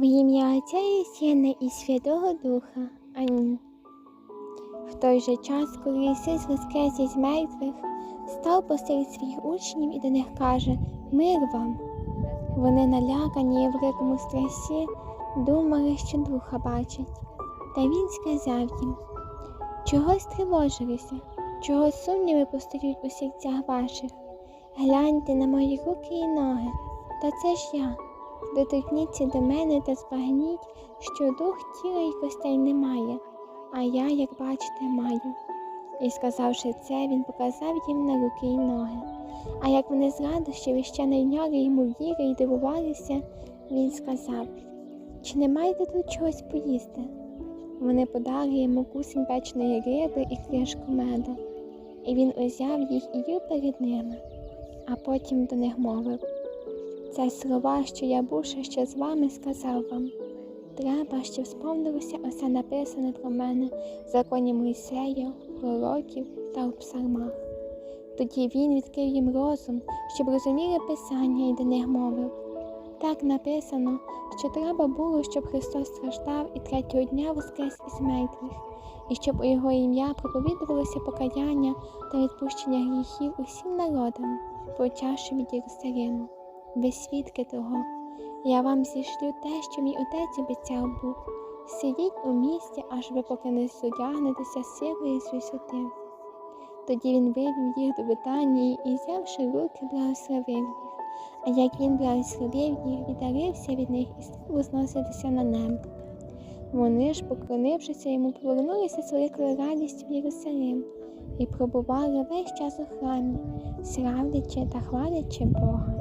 В ім'я Отця і Сина і Святого Духа. Амінь. В той же час, коли Ісус воскрес із мертвих, став посеред своїх учнів і до них каже Мир вам. Вони налякані в великому страсі думали, що духа бачать. Та він сказав їм Чого стривожилися, чого сумніви постають у серцях ваших? Гляньте на мої руки і ноги, та це ж я. Доторкніться до мене та збагніть, що дух тіла і костей немає, а я, як бачите, маю. І сказавши це, він показав їм на руки й ноги. А як вони з радощів ще найняли йому віри і дивувалися, він сказав Чи не маєте тут чогось поїсти? Вони подали йому кусень печеної риби і кришку меду, і він узяв їх і їв перед ними, а потім до них мовив. Це слова, що я бувши ще з вами, сказав вам. Треба, щоб сповнилося усе написане про мене в законі Мойсея, пророків та у псалмах. Тоді він відкрив їм розум, щоб розуміли Писання і до них мовив. Так написано, що треба було, щоб Христос страждав і третього дня воскрес із мертвих, і щоб у Його ім'я проповідувалося покаяння та відпущення гріхів усім народам, почавши від Єрусалиму. Ви свідки того. Я вам зішлю те, що мій отець обіцяв був. Сидіть у місті, аж ви поки не зодягнетеся силою з. Тоді він вивів їх до Витанії і, взявши руки, благословив їх. А як він благословив їх, віддалився від них і став возноситися на небо. Вони ж, поклонившися йому, повернулися з великою радістю в Єрусалим і пробували весь час у храмі, славлячи та хвалячи Бога.